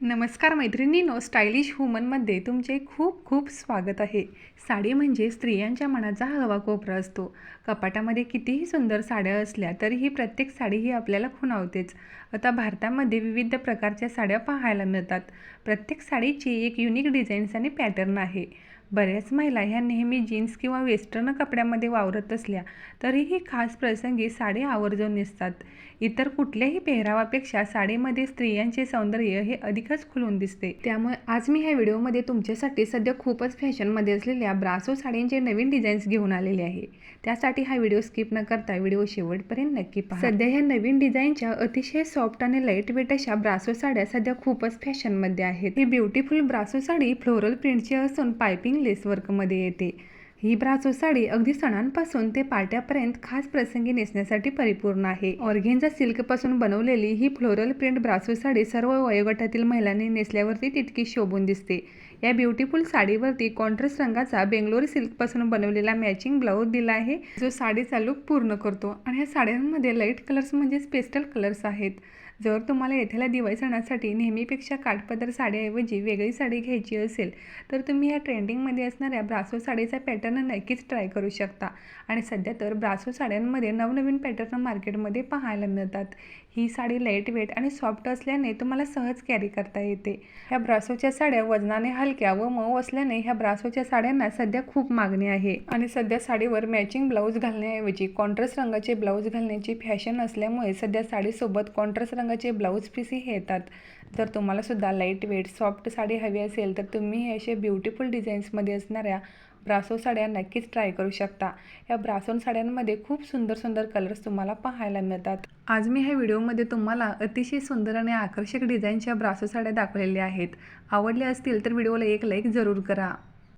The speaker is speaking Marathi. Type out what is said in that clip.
नमस्कार मैत्रिणींनो स्टायलिश वुमनमध्ये तुमचे खूप खूप स्वागत आहे. साडी म्हणजे स्त्रियांच्या मनाचा हवा कोपरा असतो. कपाटामध्ये कितीही सुंदर साड्या असल्या तरीही प्रत्येक साडी ही आपल्याला खुणावतेच. आता भारतामध्ये विविध प्रकारच्या साड्या पाहायला मिळतात. प्रत्येक साडीची एक युनिक डिझाईन्स आणि पॅटर्न आहे. बऱ्याच महिला ह्या नेहमी जीन्स किंवा वेस्टर्न कपड्यामध्ये वावरत असल्या तरीही खास प्रसंगी साडी आवर्जून नेसतात. इतर कुठल्याही पेहरावापेक्षा साडीमध्ये स्त्रियांचे सौंदर्य हे अधिकच खुलून दिसते. त्यामुळे आज मी ह्या व्हिडिओमध्ये तुमच्यासाठी सध्या खूपच फॅशनमध्ये असलेल्या ब्रासो साडींचे नवीन डिझाईन्स घेऊन आलेले आहे. त्यासाठी हा व्हिडिओ स्किप न करता व्हिडिओ शेवटपर्यंत नक्की पहा. सध्या ह्या नवीन डिझाईनच्या अतिशय सॉफ्ट आणि लाइट वेट अशा ब्रासो साड्या सध्या खूपच फॅशनमध्ये आहेत. ही ब्युटिफुल ब्रासो साडी फ्लोरल प्रिंटची असून पायपिंग लेस वर्कमध्ये येते. ही ब्रासो साडी अगदी सणांपासून ते पार्ट्यापर्यंत खास प्रसंगी नेसण्यासाठी परिपूर्ण आहे. ऑर्गेन्झा सिल्कपासून बनवलेली ही फ्लोरल प्रिंट ब्रासो साडी सर्व वयोगटातील महिलांनी नेसल्यावरती तितकी शोभून दिसते. या ब्युटिफुल साडीवरती कॉन्ट्रास्ट रंगाचा बेंगलोर सिल्कपासून बनवलेला मॅचिंग ब्लाऊज दिला आहे. जो साडीचा लुक पूर्ण करतो आणि ह्या साड्यांमध्ये लाइट कलर्स म्हणजेच पेस्टल कलर्स आहेत. जर तुम्हाला येथेल्या दिवाळी सणासाठी नेहमीपेक्षा काठपदर साडीऐवजी वेगळी साडी घ्यायची असेल तर तुम्ही ह्या ट्रेंडिंगमध्ये असणाऱ्या ब्रासो साडीचा पॅटर्न नक्कीच ट्राय करू शकता. आणि सध्या तर ब्रासो साड्यांमध्ये नवनवीन पॅटर्न मार्केटमध्ये पाहायला मिळतात. ही साडी लाइट वेट आणि सॉफ्ट असल्याने तुम्हाला सहज कॅरी करता येते. ह्या ब्रासोच्या साड्या वजनाने हलक्या व मऊ असल्याने ह्या ब्रासोच्या साड्यांना सध्या खूप मागणी आहे. आणि सध्या साडीवर मॅचिंग ब्लाऊज घालण्याऐवजी कॉन्ट्रास्ट रंगाचे ब्लाऊज घालण्याची फॅशन असल्यामुळे सध्या साडीसोबत कॉन्ट्रास्ट रंगाचे ब्लाऊज पीसही येतात. जर तुम्हालासुद्धा लाइट वेट सॉफ्ट साडी हवी असेल तर तुम्ही हे असे ब्युटिफुल डिझाईन्समध्ये असणाऱ्या ब्रासो साड्या नक्कीच ट्राय करू शकता. या ब्रासोन साड्यांमध्ये खूप सुंदर सुंदर कलर्स तुम्हाला पाहायला मिळतात. आज मी ह्या व्हिडिओमध्ये तुम्हाला अतिशय सुंदर आणि आकर्षक डिझाईनच्या ब्रासो साड्या दाखवलेल्या आहेत. आवडल्या असतील तर व्हिडिओला एक लाईक जरूर करा.